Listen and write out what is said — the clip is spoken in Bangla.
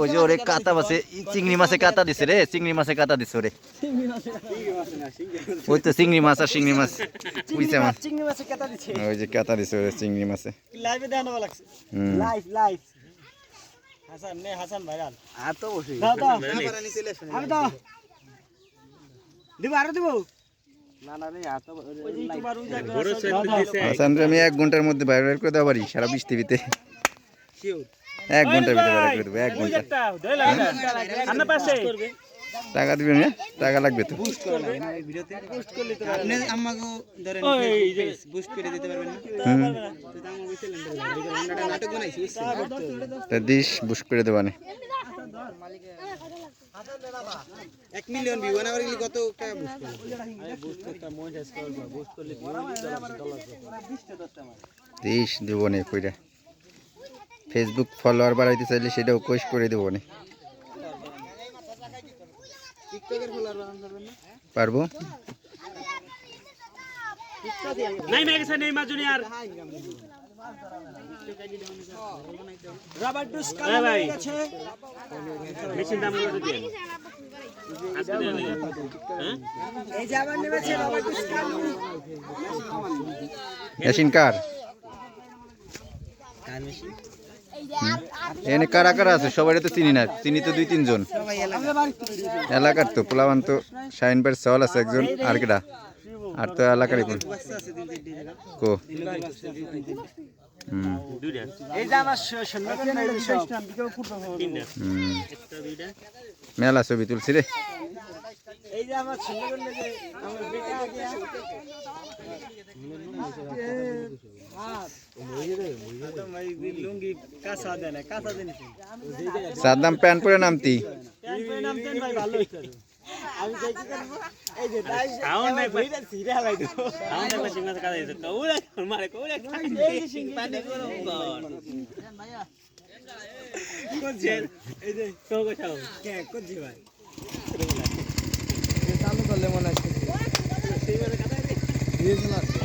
ওই যে ওরে কাতা মাছে চিংড়ি মাছে কাতা দিছে রে চিংড়ি মাছে কাতা দিছে ওরে। ওই তো চিংড়ি মাছ আর চিংড়ি মাছ বুঝছে ওই যে কাতা দিছে ওরে চিংড়ি মাছে। লাইভে দেখানো লাগছে। লাইভ লাইভ হাসান নে হাসান ভাইরাল। আর তো বসে। দাও দাও। আমি আমি দাও। দিব আরও দিব। আমি এক ঘণ্টার মধ্যে ভাইরাল করে দেওয়া পারি, সারা বৃষ্টি টিভিতে। এক ঘণ্টার ভিতরে দেবো, এক ঘণ্টা। টাকা দিবেন না টাকা লাগবে তো। বুস্ট করা লাগে না বুস্ট করলে বুস্ট না এক মিলিয়ন ভিউ বানাবার গেলে কত টাকা বুস্ট করবে? দেবো নে কইরা। ফেসবুক ফলোয়ার বাড়াইতে চাইলে সেটাও কোশ করে দেবো নে। টিকটকের ফলোয়ার না পারব? নাই মে গেছে নেই মাজুনি আর রাবার ডুস কালো হয়ে গেছে। মেশিন দাম কত হ্যাঁ এই যে আবার নেমেছে রাবার ডুস কালো। মেশিন কার? কার মেশিন? এখানে কারা কারা আছে? সবাই তো চিনি না। চিনি তো দুই তিনজন। এলাকার। তো পোলাবান তো শাহিন ভাইয়ের সওয়াল আছে একজন আর কেটা আর তো এলাকারই কোন? কো? মেলা ছবি তুলছি রে। সাদ্দাম প্যান্ট পরে নামতি। আমি কি করব? এই যে তাই সাউন্ড নাই ছিঁড়ে হালাই দেবো সাউন্ড একবার সিংহ কাটা দিছে কৌরা মারে কৌরা এই সিংহ পানি গরম কর করছে এই যে তো কোথাও কে করছি ভাই চালু করলে মনে দে